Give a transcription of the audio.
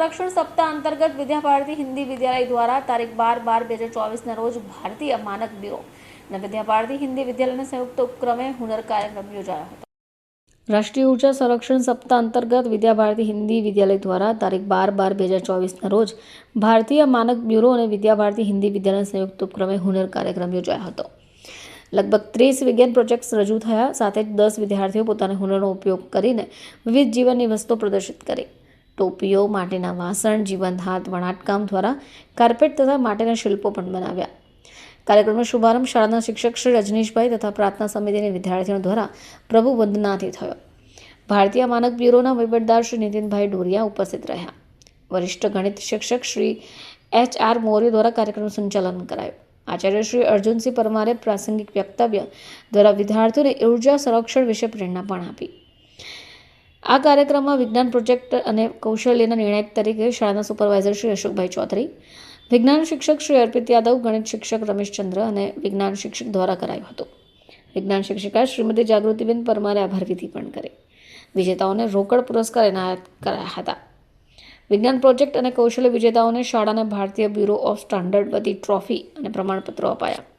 સંરક્ષણ સપ્તાહ અંતર્ગત વિદ્યાભારતી હિન્દી વિદ્યાલય દ્વારા તારીખ બાર બાર બે હજાર ચોવીસના રોજ ભારતીય માનક બ્યુરો અને વિદ્યાભારતી હિન્દી વિદ્યાલયના સંયુક્ત ઉપક્રમે હુનર કાર્યક્રમ યોજાયો હતો. રાષ્ટ્રીય ઊર્જા સંરક્ષણ સપ્તાહ અંતર્ગત વિદ્યાભારતી હિન્દી વિદ્યાલય દ્વારા તારીખ બાર બાર બે હજાર ચોવીસના રોજ ભારતીય માનક બ્યુરો અને વિદ્યાભારતી હિન્દી વિદ્યાલયના સંયુક્ત ઉપક્રમે હુનર કાર્યક્રમ યોજાયો હતો. લગભગ ત્રીસ વિજ્ઞાન પ્રોજેક્ટ્સ રજૂ થયા, સાથે જ દસ વિદ્યાર્થીઓ પોતાના હુનરનો ઉપયોગ કરીને વિવિધ જીવનની વસ્તુઓ પ્રદર્શિત કરી. ટોપીઓ માટેના વાસણ, જીવંત હાથ, વણાટકામ દ્વારા કાર્પેટ તથા માટેના શિલ્પો પણ બનાવ્યા. કાર્યક્રમનો શુભારંભ શાળાના શિક્ષક શ્રી રજનીશભાઈ તથા પ્રાર્થના સમિતિની વિદ્યાર્થીઓ દ્વારા પ્રભુ વંદનાથી થયો. ભારતીય માનક બ્યુરોના વહીવટદાર શ્રી નીતિનભાઈ ડોરિયા ઉપસ્થિત રહ્યા. વરિષ્ઠ ગણિત શિક્ષક શ્રી એચ આર મૌર્ય દ્વારા કાર્યક્રમનું સંચાલન કરાયું. આચાર્ય શ્રી અર્જુનસિંહ પરમારે પ્રાસંગિક વક્તવ્ય દ્વારા વિદ્યાર્થીઓને ઊર્જા સંરક્ષણ વિશે પ્રેરણા પણ આપી. આ કાર્યક્રમમાં વિજ્ઞાન પ્રોજેક્ટ અને કૌશલ્યના નિર્ણાયક તરીકે શાળાના સુપરવાઇઝર શ્રી અશોકભાઈ ચૌધરી વિજ્ઞાન શિક્ષક શ્રી અર્પિત યાદવ, ગણિત શિક્ષક રમેશચંદ્ર અને વિજ્ઞાન શિક્ષક દ્વારા કરાયું હતું. વિજ્ઞાન શિક્ષિકા શ્રીમતી જાગૃતિબેન પરમારે આભાર વિધિ પણ કરી. વિજેતાઓને રોકડ પુરસ્કાર એનાયત કરાયા હતા. વિજ્ઞાન પ્રોજેક્ટ અને કૌશલ્ય વિજેતાઓને શાળાના ભારતીય બ્યુરો ઓફ સ્ટાન્ડર્ડ વતી ટ્રોફી અને પ્રમાણપત્રો અપાયા.